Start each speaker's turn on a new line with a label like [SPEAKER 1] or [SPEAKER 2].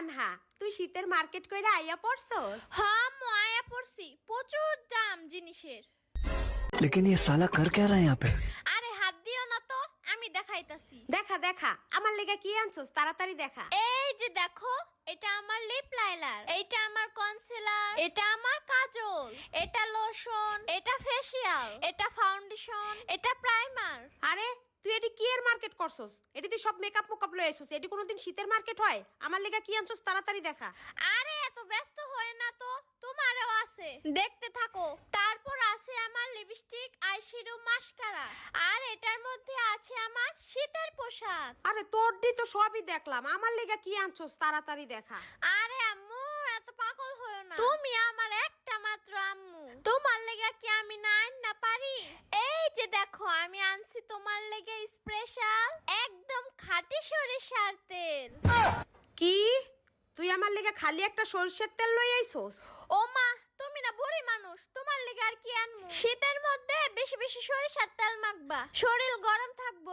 [SPEAKER 1] তানহা তুই শীতের মার্কেট কইরা আইয়া পড়ছস
[SPEAKER 2] হ্যাঁ আম্মু আয়া পড়ছি প্রচুর দাম জিনিসের
[SPEAKER 3] लेकिन ये साला कर क्या रहा है यहाँ पे
[SPEAKER 2] আরে হাত দিও না তো আমি দেখাইতাছি
[SPEAKER 1] দেখা দেখা আমার লেগে কি আনছস তাড়াতাড়ি দেখা
[SPEAKER 2] এই যে দেখো এটা আমার লিপ লাইলার এটা আমার কনসিলার এটা আমার কাজল এটা লোশন এটা ফেসিয়াল এটা ফাউন্ডেশন এটা প্রাইমার
[SPEAKER 1] আরে তুই এটি কি এর মার্কেট করছস? এটি তুই সব মেকআপ মেকআপ লয়ে আইছস এটি কোনোদিন শীতের মার্কেট হয়? আমার লেগে কি আনছস তাড়াতাড়ি দেখা।
[SPEAKER 2] আরে এত ব্যস্ত হয় না তো তোমারও আছে। দেখতে থাকো। তারপর আছে আমার লিপস্টিক আইশ্যাডো মাস্কারা আর এটার মধ্যে আছে আমার শীতের পোশাক।
[SPEAKER 1] আরে তোর দি তো সবই দেখলাম আমার লেগে কি আনছস তাড়াতাড়ি দেখা।
[SPEAKER 2] আরে আম্মু এত পাগল হয়েও না। তুমি আমার একটা মাত্র আম্মু তোমার লেগে কি আমি না না পারি এই যে দেখো আমি আনছি তোমার লেগে স্পেশাল একদম খাঁটি সরিষার তেল।
[SPEAKER 1] কি? তুই আমার লেগে খালি একটা সরিষার তেল লই আইছস
[SPEAKER 2] ও মা তুমি না বুড়ি মানুষ তোমার লেগে আর কি আনমু? শীতের মধ্যে বেশি বেশি সরিষার তেল মাখবা। শরীর গরম থাকব।